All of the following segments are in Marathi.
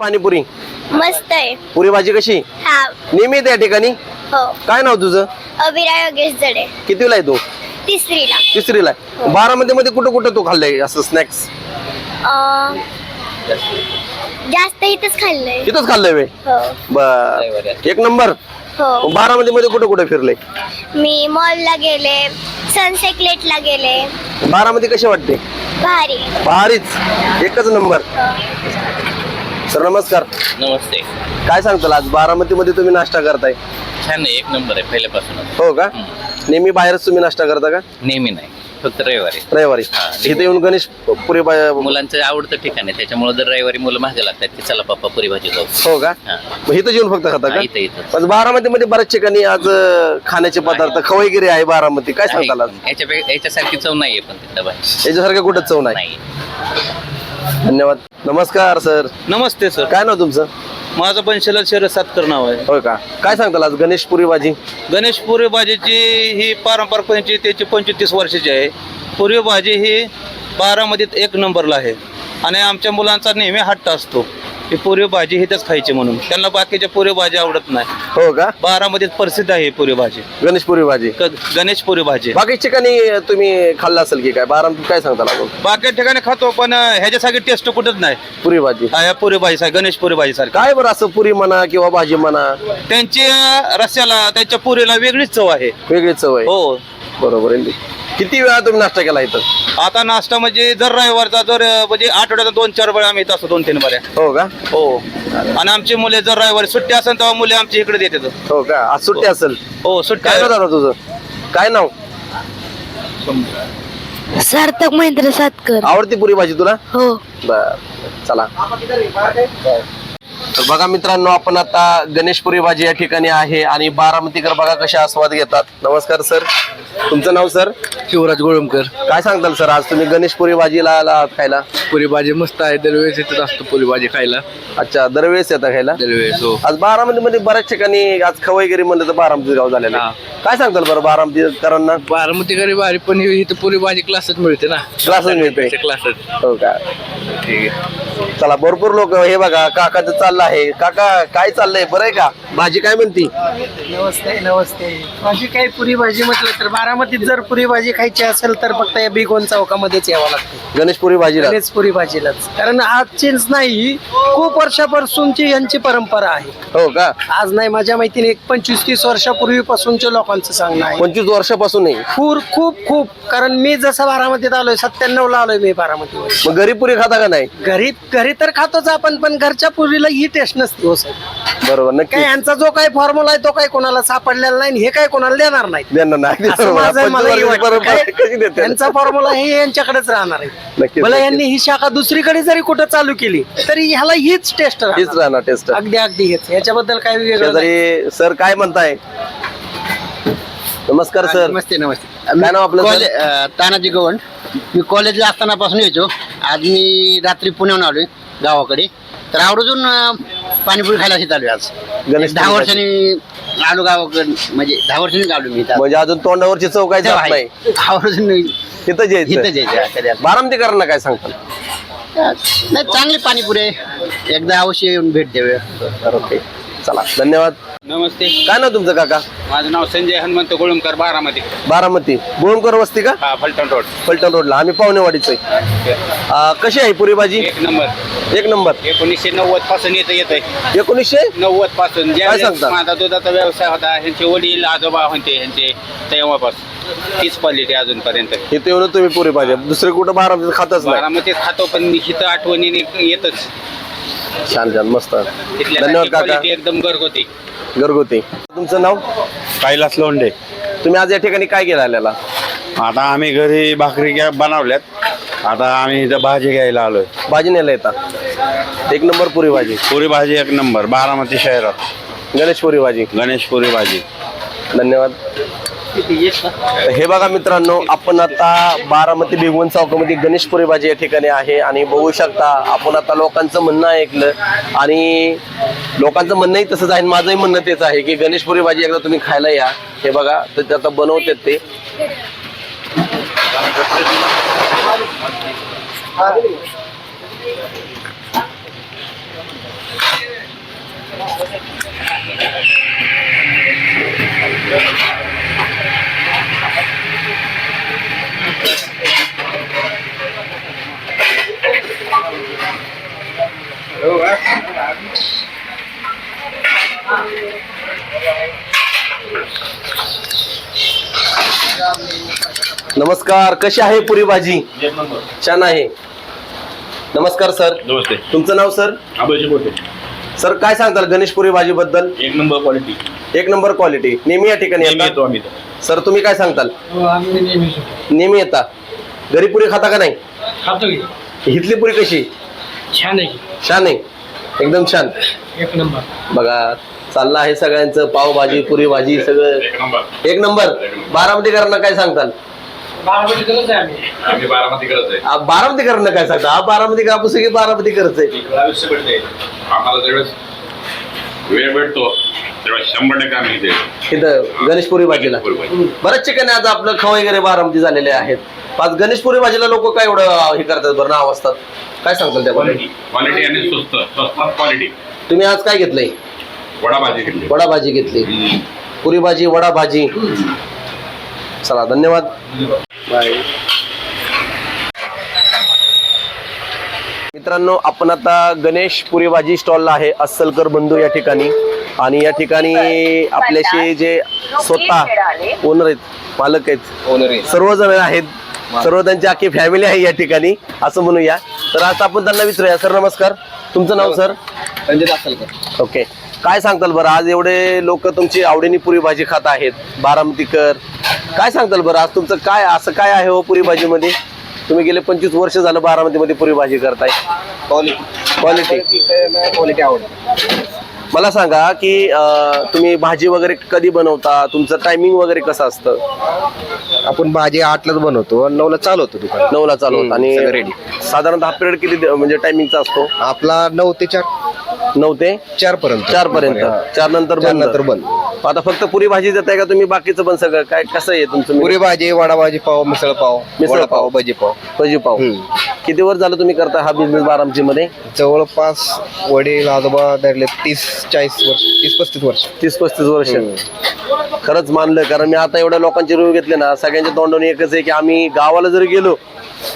पाणीपुरी. मस्त आहे. पुरी भाजी कशी? हा. नियमित या ठिकाणी? हो. काय नाव तुझं? अभिराय योगेश जडे. कितीला आहे तू? तिसरीला. तिसरीला आहे. बारामध्ये मध्ये कुठं कुठं तू खाल्लंय असं स्नॅक्स अं, जास्त इथंच खाल्लंय. तिथंच खाल्लंय वे हो. बर. एक नंबर. हो. बारामध्ये मध्ये कुठं कुठं फिरले? मी मॉलला गेले सनसेटलेटला गेले. बारामध्ये कसे वाटते? भारी. भारीच. एकच नंबर. सर नमस्कार. नमस्ते. काय सांगताल आज बारामती मध्ये तुम्ही नाश्ता करताय? छान आहे एक नंबर आहे पहिल्यापासूनच. हो का? नेहमी बाहेरच तुम्ही नाश्ता करता का? नेहमी नाही. फक्त रविवारी. रविवारी. इथे येऊन गणेश पुरी मुलांचं आवडतं ठिकाण आहे त्याच्यामुळे जर रविवारी मुलं मागे लागतात की चला पप्पा पुरी भाजी जाऊ हो का? हा. मग इथं येऊन फक्त खाता हा, का? इथं इथं. पण बारामती मध्ये बऱ्याच ठिकाणी आज अं, खाण्याचे पदार्थ खवईगिरी आहे बारामती. काय सांगताल आज? आहे. याच्यापे- याच्यासारखी चव नाहीये पण तिथं याच्यासारखं कुठं चव नाही? नाही. धन्यवाद. नमस्कार सर. नमस्ते सर. काय नाव तुमचं? माझं पण शरद शरद सातकर नाव आहे. होय का? काय सांगताल आज गणेश पुरी भाजी गणेशपुरी भाजीची ही पारंपरिक त्याची पंचवीस वर्षाची आहे. पुरी भाजी ही बारामतीत एक नंबरला आहे. आणि आमच्या मुलांचा नेहमी हट्ट असतो. पुरी भाजी हिथंच खायची म्हणून. त्यांना बाकीच्या पुरी भाजी आवडत नाही. हो का? बारामतीत प्रसिद्ध आहे ही पुरी भाजी गणेश पुरी भाजी क- गणेश पुरी भाजी बाकी ठिकाणी तुम्ही खाल्लं असेल की काय? बारामतीत काय सांगताल आपण? बाकी ठिकाणी खातो पण ह्याच्यासारखी टेस्ट कुठंच नाही. पुरी भाजी हा, या पुरी भाजी गणेश पुरी भाजी सारखी काय बरं असं पुरी म्हणा किंवा भाजी म्हणा? त्यांची अं, रस्स्याला त्यांच्या पुरीला वेगळीच चव आहे. वेगळी चव आहे. हो. बरोबर आहे. किती वेळा तुम्ही नाश्ता केला इथं? आता नाश्ता म्हणजे जर रविवारचा जर अं, म्हणजे आठवड्यात दोन चार वेळा आम्ही येत असतो दोन तीन बऱ्या हो का? हो. आणि आमची मुले जर रविवारी सुट्टी असेल तेव्हा मुले आमच्या इकडे येतात. हो का? आज सुट्टी असेल. हो सुट्टी काय नाव दादा तुझं? काय नाव? सार्थक महेंद्र सातकर. आवडती पुरी भाजी तुला? हो. बर चला. तर बघा मित्रांनो आपण आता गणेशपुरी भाजी या ठिकाणी आहे आणि बारामतीकर बघा कसे आस्वाद घेतात. नमस्कार सर. तुमचं नाव सर? शिवराज गोळंबकर. काय सांगताल सर? आज तुम्ही गणेशपुरी भाजीला आला आहात खायला. पुरी भाजी मस्त आहे दरवेळेस येतच असतो पुरी भाजी खायला. अच्छा दरवेळेस येता खायला? दरवेळेस हो. आज बारामती मध्ये बऱ्याच ठिकाणी आज खवईगिरी म्हणलं तर बारामती गाव झालेलं आहे. काय सांगताल बरं बारामतीकरांना? बारामती गरीब भारी पण ही- इथं पुरी भाजी क्लासच मिळते ना. क्लासेस मिळते. क्लासच. हो का? ठीक आहे. चला भरपूर लोक हे बघा काकाचं चाललं आहे. काका काय चाललंय? बरं आहे का? भाजी काय म्हणती? नमस्ते नमस्ते. भाजी काही पुरी भाजी म्हटलं तर बारामतीत जर पुरी भाजी खायची असेल तर फक्त या बिगोन चौकामध्येच यावं लागतं. गणेशपुरी भाजीला? गणेश पुरी भाजीलाच. कारण आजचीच नाही खूप वर्षापासूनची यांची परंपरा आहे. हो का? आज नाही माझ्या माहितीने एक पंचवीस तीस वर्षापूर्वीपासूनच्या लोकांचं सांगणं आहे. पंचवीस वर्षापासून नाही? खूप खूप खूप. कारण मी जसं बारामतीत आलोय सत्त्याण्णव ला आलोय मी बारामतीवर. मग घरी पुरी खाता का नाही? घरी घरी तर खातोच आपण पण घरच्या पुरीला ही टेस्ट नसते हो साहेब. बरोबर नक्की काय यांचा जो काही फॉर्म्युला आहे तो काही कोणाला सापडलेला नाही आणि हे काही कोणाला देणार नाही. देणार नाही असं माझं मला पंचवीस ही वर्षाची वाटतं. परंपरा काय? कशी देते यांचा फॉर्म्युला हे यांच्याकडेच राहणार आहे. नक्कीच, मला नक्कीच. यांनी ही शाखा दुसरीकडे जरी कुठं चालू केली तरी ह्याला हीच टेस्ट हीच राहणार टेस्ट अगदी अगदी हेच. याच्याबद्दल काय वेगळं नाही. शेजारी सर काय म्हणताय? नमस्कार सर. नमस्ते नमस्ते. काय नाव आपलं कॉले- सर? अं, तानाजी गवंड. मी कॉलेजला असतानापासून यायचो आज मी रात्री पुण्याहून आलोय. गावाकडे. तर आवर्जून अं, पाणीपुरी खायला तिथं आलोय आज. गणेश दहा वर्षांनी आलो गावाकडे म्हणजे दहा वर्षांनी आलो मी इथं. म्हणजे अजून तोंडावरची चव काय जात आहे. नाही. आवर्जून इथं जायचं कधी आलं. बारामतीकरांना काय सांगताल? नाही चांगली पाणीपुरी आहे. एकदा अवश्य येऊन भेट द्यावे. चला धन्यवाद. नमस्ते. काय नाव तुमचं काका? माझं नाव संजय हनुमंत गोळुमकर बारामती. बारामती. बोळणकर वस्ती का? हा फलटण रोड. फलटण रोडला. आम्ही पावणेवाडीच आहे कशी आहे पुरी भाजी? एक नंबर. एक नंबर. एकोणीसशे नव्वदपासून येतं येत आहे एकोणीसशे? नव्वदपासून. ज्यावेळेस सांगता? माझा दुधाचा व्यवसाय होता ह्यांचे वडील आजोबा होते ह्यांचे तेव्हापासून. तीच क्वालिटी अजूनपर्यंत. इथे येऊन तुम्ही पुरी भाजी. दुसरे कुठं बारामतीत खातच नाही. बारामतीत खातो पण हिथं आठवणीने येतच. छान छान मस्त. धन्यवाद काका एकदम घरगुती. घरगुती. तुमचं नाव? कैलास लोंढे. तुम्ही आज या ठिकाणी काय केलं आलेला आता आम्ही घरी भाकरी घ्या बनवल्यात. आता आम्ही इथं भाजी घ्यायला आलोय. भाजी न्यायला येतात एक नंबर पुरी भाजी. पुरी भाजी एक नंबर. बारामती शहरात. गणेश पुरी भाजी. गणेश पुरी भाजी. धन्यवाद. हे बघा मित्रांनो आपण आता बारामती भिगवण चौकामध्ये गणेशपुरी भाजी या ठिकाणी आहे आणि बघू शकता आपण आता लोकांचं म्हणणं ऐकलं आणि लोकांचं म्हणणंही तसंच आहे माझंही म्हणणं तेच आहे की गणेशपुरी भाजी एकदा तुम्ही खायला या. हे बघा तर ते आता बनवते ते. नमस्कार कशी आहे पुरी भाजी? छान आहे. नमस्कार सर. नमस्ते. तुमचं नाव सर? सर काय सांगताल गणेशपुरी भाजी बद्दल एक नंबर क्वालिटी एक नंबर क्वालिटी नेहमी या ठिकाणी नेहमी येता? येतो आम्ही सर तुम्ही काय सांगताल? हो. नेहमी येता? घरी पुरी खाता का नाही? खातो की. इथली पुरी कशी? छान आहे की. छान आहे. एकदम छान. एक नंबर. बघा. चाललं आहे सगळ्यांचं पावभाजी पुरी भाजी सगळं. एक नंबर. एक नंबर. बारामतीकरांना काय सांगताल? आम्ही. बारामती करत आहे. आ, बारामतीकरांना काय सांगता? हा बारामती का पुस्तकी बारामती करत आहे इकडं आयुष्य भेटते आम्हाला जेवढेच वेळ भेटतो तेव्हा शंभर टक्के आम्ही इथे इथं गणेशपुरी भाजीला. बरेच ठिकाणी आज आपलं खव वगैरे बारामती झालेले आहेत. आज गणेशपुरी भाजीला लोक काय एवढं हे करतात बरं नाव असतात? काय सांगताल त्याबद्दल? क्वालिटी क्वालिटी आणि स्वस्त. स्वस्तात क्वालिटी तुम्ही आज काय घेतलंय? वडा भाजी घेतली. वडा भाजी घेतली. पुरी भाजी वडा भाजी चला धन्यवाद. बाय. मित्रांनो आपण आता गणेश पुरी भाजी स्टॉलला आहे अस्सलकर बंधू या ठिकाणी. आणि या ठिकाणी आपल्याशी जे स्वतः ओनर आहेत मालक आहेत सर्वजण आहेत. सर्व त्यांची अख्खी फॅमिली आहे या ठिकाणी असं म्हणूया. तर आता आपण त्यांना विचारूया. सर नमस्कार. तुमचं नाव सर? रणजित असेलकर ओके काय सांगताल बरं? आज एवढे लोक तुमची आवडीने पुरी भाजी खात आहेत. बारामतीकर. काय सांगताल बरं? आज तुमचं काय असं काय आहे हो पुरी भाजीमध्ये तुम्ही गेले पंचवीस वर्ष झालं बारामतीमध्ये पुरी भाजी करताय क्वालिटी क्वालिटी आवडते मला सांगा की अं, तुम्ही भाजी वगैरे कधी बनवता? तुमचं टायमिंग वगैरे कसं असतं? आपण भाजी आठलाच बनवतो आणि नऊला चालू होतो दुकान. नऊला चालू होतं. आणि सगळं ready. साधारणतः हा पिरियड किती दि- म्हणजे टायमिंगचा असतो? आपला नऊ ते चार. नऊ ते चार पर्यंत. चार पर्यंत. चार नंतर चार बंद. नंतर बंद. आता फक्त पुरी भाजी देताय का तुम्ही? बाकीचं पण सगळं काय कसं आहे तुमचं? पुरी भाजी वडा भाजी पाव मिसळ पाव मिसळ वडा पाव. पाव भजी पाव. भजी पाव. हम्म. किती वर्ष झालं तुम्ही करता हा बिझनेस बारामची मध्ये जवळपास वडील आजोबा धरले तीस चाळीस वर्ष तीस पस्तीस वर्ष. तीस पस्तीस वर्ष. खरंच मानलं कारण मी आता एवढ्या लोकांचे रिव्ह्यू घेतले ना सगळ्यांच्या तोंडाने एकच आहे की आम्ही गावाला जरी गेलो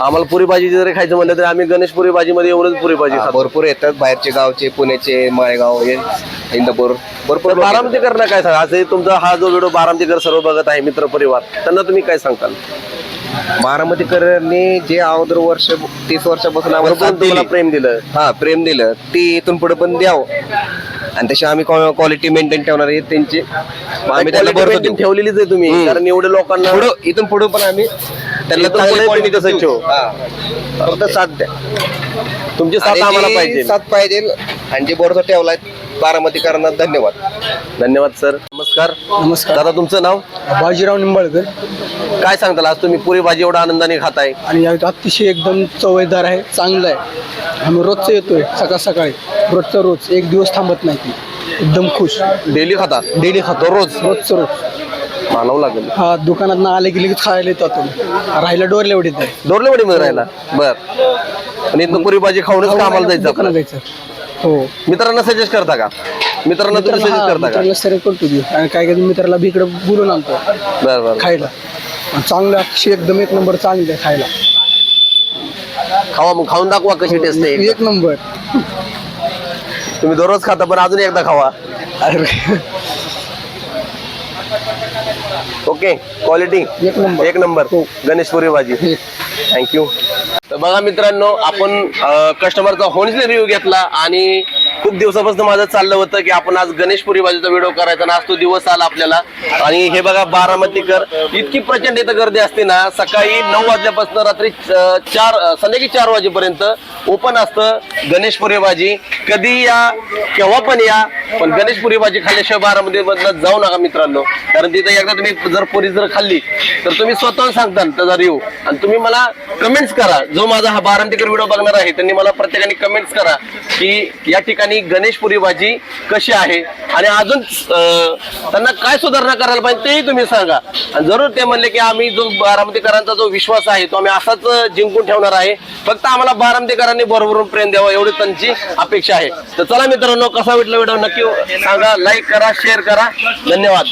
आम्हाला पुरी भाजी जरी खायचं म्हणलं तरी आम्ही गणेश पुरी भाजीमध्ये एवढंच पुरी भाजी खातो. भरपूर येतात बाहेरचे गावचे पुण्याचे माळेगाव हे इंदापूर. भरपूर तर लोक येतात. बारामतीकर काय सांगा? असं तुमचा हा जो व्हिडिओ बारामतीकर सर्व बघत आहे मित्र परिवार त्यांना तुम्ही काय सांगताल? बारामतीकरांनी जे अगोदर वर्ष तीस वर्षापासून आम्हाला तुम्हाला प्रेम दिलं. हा प्रेम दिलं. ती इथून पुढे पण द्यावं. आणि तशी आम्ही क्वालिटी मेंटेन ठेवणार आहे त्यांची. आम्ही Quality भरतो maintain देऊ. ठेवलेलीच आहे तुम्ही हम्म. कारण एवढे लोकांना पुढं इथून पुढे पण आम्ही त्यांना चांगली quality देऊ. हा. फक्त साथ द्या. तुमची साथ आणि आम्हाला जी पाहिजे. साथ पाहिजे. आणि जे बोर्ड ठेवलाय बारामतीकरांना धन्यवाद. धन्यवाद सर. नमस्कार. नमस्कार. दादा तुमचं नाव? बाजीराव निंबाळकर. काय सांगताल आज तुम्ही पुरी भाजी एवढा आनंदाने खाताय? आणि या अतिशय एकदम चवदार आहे चांगलं आहे. आम्ही रोजचं येतोय सकाळ सकाळी. रोजचं रोज एक दिवस थांबत नाही ती. एकदम खुश. डेली खाता? डेली खातो. रोज? रोजचं रोज. मानव लागेल. हा दुकानात ना आले की लगेच खायला येतो आपण. राहायला डोरले एवढीत आहे. दोरलेवाडी मध्ये राहिला बर. आणि इथनं पुरी भाजी खाऊनच कामाला जायचं दुकानात. जायचं. हो. मित्रांना सजेस्ट करता का? मित्रांना तुम्ही मित्राला सजेस्ट हा, करता का? मित्राला सर करतो की. आणि काय काय मित्राला बी इकडे बोलून आणतो. बर बर. खायला. आणि चांगलं अतिशय एकदम एक नंबर चांगलं आहे खायला. खावा मग खाऊन दाखवा कशी टेस्ट आहे. एक नंबर. तुम्ही दररोज खाता पण अजून एकदा खावा. अरे. ओके क्वालिटी एक नंबर. एक नंबर. हो. गणेशपुरी भाजी. थँक्यू तर बघा मित्रांनो आपण कस्टमरचा होणीच रिव्ह्यू घेतला आणि खूप दिवसापासून माझं चाललं होतं की आपण आज गणेशपुरी बाजूचा व्हिडिओ करायचा आणि आज तो दिवस आला आपल्याला. आणि हे बघा बारामतीकर इतकी प्रचंड इथं गर्दी असते ना सकाळी नऊ वाजल्यापासून रात्री चार संध्याकाळी चार वाजेपर्यंत ओपन असतं गणेशपुरी भाजी. कधी या केव्हा पण या पण गणेशपुरी भाजी खाल्ल्याशिवाय बारामती मधनं जाऊ नका मित्रांनो. कारण तिथं एकदा तुम्ही जर पुरी जर खाल्ली तर तुम्ही स्वतःहून सांगता त्याचा येऊ. आणि तुम्ही मला कमेंट्स करा. जो माझा हा बारामतीकर व्हिडिओ बघणार आहे त्यांनी मला प्रत्येकाने कमेंट्स करा की या ठिकाणी गणेशपुरी भाजी कशी आहे? आणि अजून त्यांना काय सुधारणा करायला पाहिजे तेही तुम्ही सांगा. आणि जरूर ते म्हणले की आम्ही जो बारामतीकरांचा जो विश्वास आहे तो आम्ही असाच जिंकून ठेवणार आहे. फक्त आम्हाला बारामतीकरांनी बरोबर प्रेम द्यावं एवढी त्यांची अपेक्षा आहे. तर चला मित्रांनो कसा वाटला व्हिडिओ नक्की सांगा लाईक करा शेअर करा. धन्यवाद.